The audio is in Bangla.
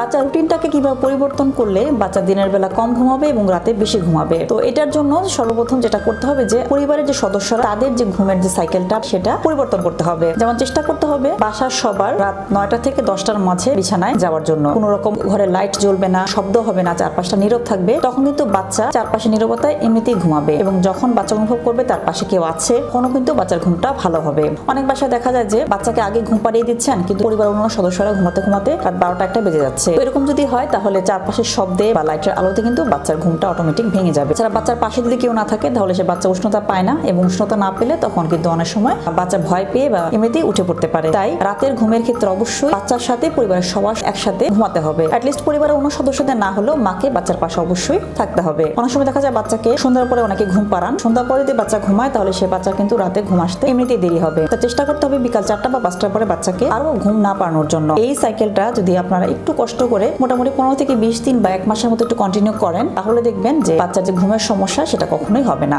বাচ্চার রুটিনটাকে কীভাবে পরিবর্তন করলে বাচ্চা দিনের বেলা কম ঘুমাবে এবং রাতে বেশি ঘুমাবে? তো এটার জন্য সর্বপ্রথম যেটা করতে হবে যে, পরিবারের যে সদস্যরা, তাদের যে ঘুমের যে সাইকেলটা সেটা পরিবর্তন করতে হবে। যেমন চেষ্টা করতে হবে বাসার সবার রাত নয়টা থেকে দশটার মাঝে বিছানায় যাওয়ার জন্য। কোনো রকম ঘরে লাইট জ্বলবে না, শব্দ হবে না, চারপাশটা নীরব থাকবে। তখন কিন্তু বাচ্চা চারপাশে নীরবতায় এমনিতেই ঘুমাবে এবং যখন বাচ্চা অনুভব করবে তার পাশে কেউ আছে, তখনও কিন্তু বাচ্চার ঘুমটা ভালো হবে। অনেক বাসায় দেখা যায় যে, বাচ্চাকে আগে ঘুম পাড়িয়ে দিচ্ছেন, কিন্তু পরিবারের অন্য সদস্যরা ঘুমাতে ঘুমাতে রাত বারোটা একটা বেজে যাচ্ছে। তো এরকম যদি হয়, তাহলে চারপাশের শব্দে বা লাইটের আলোতে কিন্তু বাচ্চার ঘুমটা অটোমেটিক ভেঙে যাবে। এছাড়া বাচ্চার পাশে যদি কেউ না থাকে, তাহলে সে বাচ্চা উষ্ণতা পায় না এবং উষ্ণতা না পেলে তখন কিন্তু অনেক সময় বাচ্চা ভয় পেয়ে বা এমনিতেই উঠে পড়তে পারে। তাই রাতের ঘুমের ক্ষেত্রে অবশ্যই বাচ্চার সাথে পরিবারের সবার একসাথে ঘুমাতে হবে। অ্যাটলিস্ট পরিবারের অন্য সদস্যদের না হলেও মাকে বাচ্চার পাশে অবশ্যই থাকতে হবে। অনেক সময় দেখা যায় বাচ্চাকে সন্ধ্যার পরে অনেকে ঘুম পাড়ান। সন্ধ্যার পরে যদি বাচ্চা ঘুমায়, তাহলে সে বাচ্চা কিন্তু রাতে ঘুম আসতে এমনিতেই দেরি হবে। তো চেষ্টা করতে হবে বিকাল চারটা বা পাঁচটার পরে বাচ্চাকে আরও ঘুম না পাড়ানোর জন্য। এই সাইকেলটা যদি আপনারা একটু কষ্ট করে মোটামুটি পনেরো থেকে বিশ দিন বা এক মাসের মতো একটু কন্টিনিউ করেন, তাহলে দেখবেন যে বাচ্চার যে ঘুমের সমস্যা সেটা কখনোই হবে না।